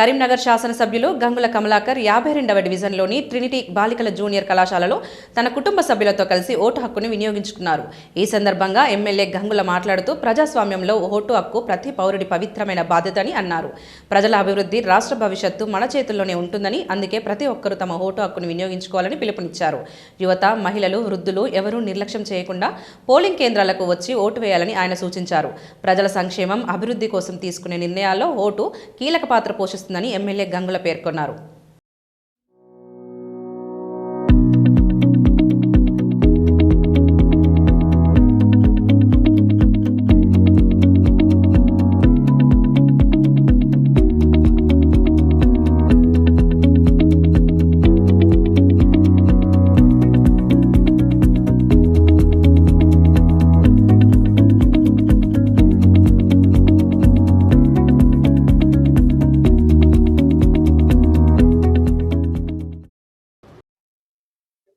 కరీంనగర్ శాసనసభ్యులు గంగుల కమలాకర్ యాభై రెండవ డివిజన్లోని ట్రినిటీ బాలికల జూనియర్ కళాశాలలో తన కుటుంబ సభ్యులతో కలిసి ఓటు హక్కును వినియోగించుకున్నారు. ఈ సందర్భంగా ఎమ్మెల్యే గంగుల మాట్లాడుతూ ప్రజాస్వామ్యంలో ఓటు హక్కు ప్రతి పౌరుడి పవిత్రమైన బాధ్యత అని అన్నారు. ప్రజల అభివృద్ధి రాష్ట్ర భవిష్యత్తు మన చేతుల్లోనే ఉంటుందని అందుకే ప్రతి ఒక్కరూ తమ ఓటు హక్కును వినియోగించుకోవాలని పిలుపునిచ్చారు. యువత మహిళలు వృద్ధులు ఎవరూ నిర్లక్ష్యం చేయకుండా పోలింగ్ కేంద్రాలకు వచ్చి ఓటు వేయాలని ఆయన సూచించారు. ప్రజల సంక్షేమం అభివృద్ధి కోసం తీసుకునే నిర్ణయాల్లో ఓటు కీలక పాత్ర పోషిస్తుంది. వస్తుందని ఎమ్మెల్యే గంగుల పేర్కొన్నారు.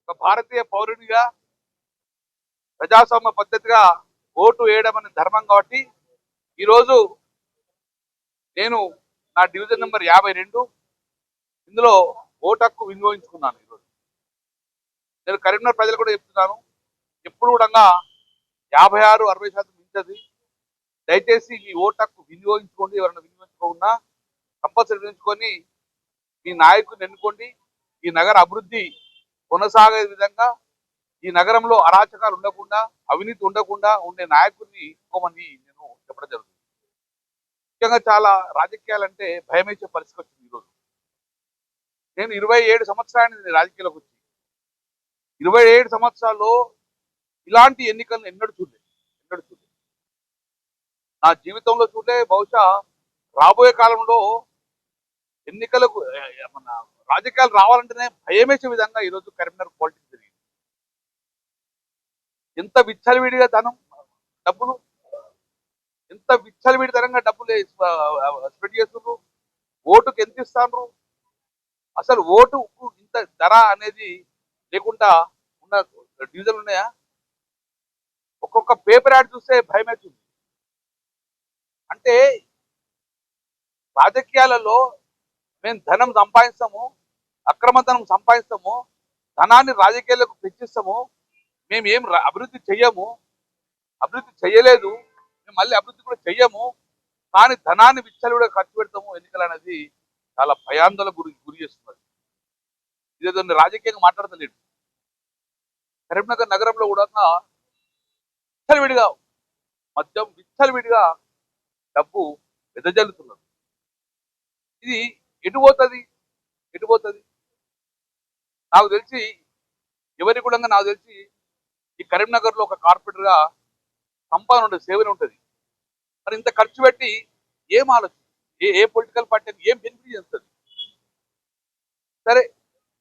ఒక భారతీయ పౌరుడిగా ప్రజాస్వామ్య పద్ధతిగా ఓటు వేయడం అనే ధర్మం కాబట్టి ఈరోజు నేను నా డివిజన్ నెంబర్ యాభై రెండు ఇందులో ఓటు హక్కు వినియోగించుకున్నాను ఈరోజు. నేను కరీంనగర్ ప్రజలు కూడా చెప్తున్నాను ఎప్పుడు కూడా యాభై ఆరు అరవై శాతం మించది. దయచేసి మీ ఓటు హక్కు వినియోగించుకోండి ఎవరైనా వినియోగించుకోకుండా కంపల్సరీ వినియోగించుకొని మీ నాయకుడిని ఎన్నుకోండి. ఈ నగర అభివృద్ధి కొనసాగే విధంగా ఈ నగరంలో అరాచకాలు ఉండకుండా అవినీతి ఉండకుండా ఉండే నాయకుడిని ఇంకోమని నేను చెప్పడం జరుగుతుంది. ముఖ్యంగా చాలా రాజకీయాలంటే భయమేసే పరిస్థితి వచ్చింది ఈరోజు. నేను ఇరవై ఏడు సంవత్సరాన్ని రాజకీయాలకు వచ్చి. ఇరవై ఏడు సంవత్సరాల్లో ఇలాంటి ఎన్నికలను ఎన్నడూ చూడలేదు ఎన్నడూ చూడలేదు నా జీవితంలో చూడలే బహుశా రాబోయే కాలంలో ఎన్నికలకు మన రాజకీయాలు రావాలంటేనే భయమేసే విధంగా ఈరోజు కరీంనగర్ పాలిటిక్స్ జరిగింది. ఎంత విచ్చలవిడిగా ధనం డబ్బులు ఎంత విచ్చలవిడితనంగా డబ్బులు స్ప్రెడ్ చేస్తున్నారు ఓటుకు ఎంత ఇస్తాను అసలు ఓటు ఇంత ధర అనేది లేకుండా ఉన్న డీజిల్ ఉన్నాయా? ఒక్కొక్క పేపర్ యాడ్ చూస్తే భయం అవుతుంది అంటే రాజకీయాలలో మేము ధనం సంపాదిస్తాము అక్రమ ధనం సంపాదిస్తాము ధనాన్ని రాజకీయాలకు తెచ్చిస్తాము మేము ఏం అభివృద్ధి చెయ్యము అభివృద్ధి చెయ్యలేదు మేము మళ్ళీ అభివృద్ధి కూడా చెయ్యము కానీ ధనాన్ని విచ్చలవిడిగా ఖర్చు పెడతాము ఎన్నికలు అనేది చాలా భయాందోళన గురి గురి చేస్తున్నది. ఇదేదో రాజకీయంగా మాట్లాడతలేడు. కరీంనగర్ నగరంలో కూడా విచ్చలవిడిగా మద్యం విచ్చలవిడిగా డబ్బు వెదజల్లుతున్నారు. ఇది ఎటు పోతుంది? ఎటు పోతుంది? నాకు తెలిసి ఎవరి కూడా నాకు తెలిసి ఈ కరీంనగర్లో ఒక కార్పొరేటర్గా సంపాదన ఉంటుంది సేవన ఉంటుంది. మరి ఇంత ఖర్చు పెట్టి ఏం ఆలోచన? ఏ ఏ పొలిటికల్ పార్టీ ఏం బెనిఫిట్ చేస్తుంది? సరే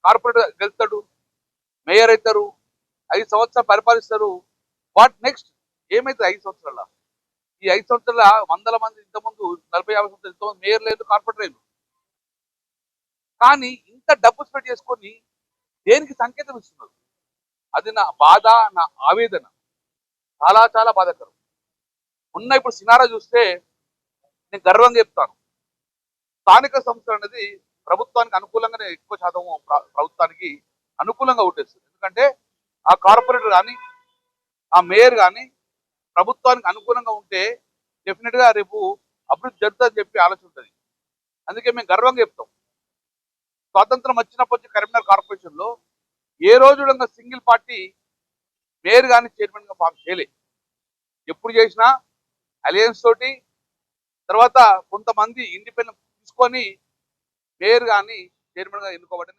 కార్పొరేటర్ గెలుస్తాడు మేయర్ అవుతారు ఐదు సంవత్సరాలు పరిపాలిస్తారు. What next? ఏమైతుంది ఐదు సంవత్సరాల ఈ ఐదు సంవత్సరాల వందల మంది ఇంతకుముందు నలభై యాభై సంవత్సరాలు ఇంతకుముందు మేయర్ లేదు కార్పొరేటర్ లేదు. కానీ ఇంత డబ్బు స్పెండ్ చేసుకొని దేనికి సంకేతం ఇస్తున్నారు? అది నా బాధ నా ఆవేదన. చాలా చాలా బాధాకరం. ఉన్న ఇప్పుడు సినారా చూస్తే నేను గర్వంగా చెప్తాను. స్థానిక సంస్థలు అనేది ప్రభుత్వానికి అనుకూలంగానే ఎక్కువ శాతం ప్రభుత్వానికి అనుకూలంగా ఓటేస్తుంది. ఎందుకంటే ఆ కార్పొరేటర్ కానీ ఆ మేయర్ కానీ ప్రభుత్వానికి అనుకూలంగా ఉంటే డెఫినెట్గా రేపు అభివృద్ధి జరుగుతుందని చెప్పి ఆలోచన ఉంటుంది. అందుకే మేము గర్వంగా చెప్తాం. స్వాతంత్రం వచ్చినప్పటి కరీంనగర్ కార్పొరేషన్లో ఏ రోజు సింగిల్ పార్టీ మేయర్ కానీ చైర్మన్గా ఫామ్ చేయలే. ఎప్పుడు చేసినా అలయన్స్ తోటి తర్వాత కొంతమంది ఇండిపెండెంట్ తీసుకొని మేయర్ కానీ చైర్మన్గా ఎన్నుకోవడం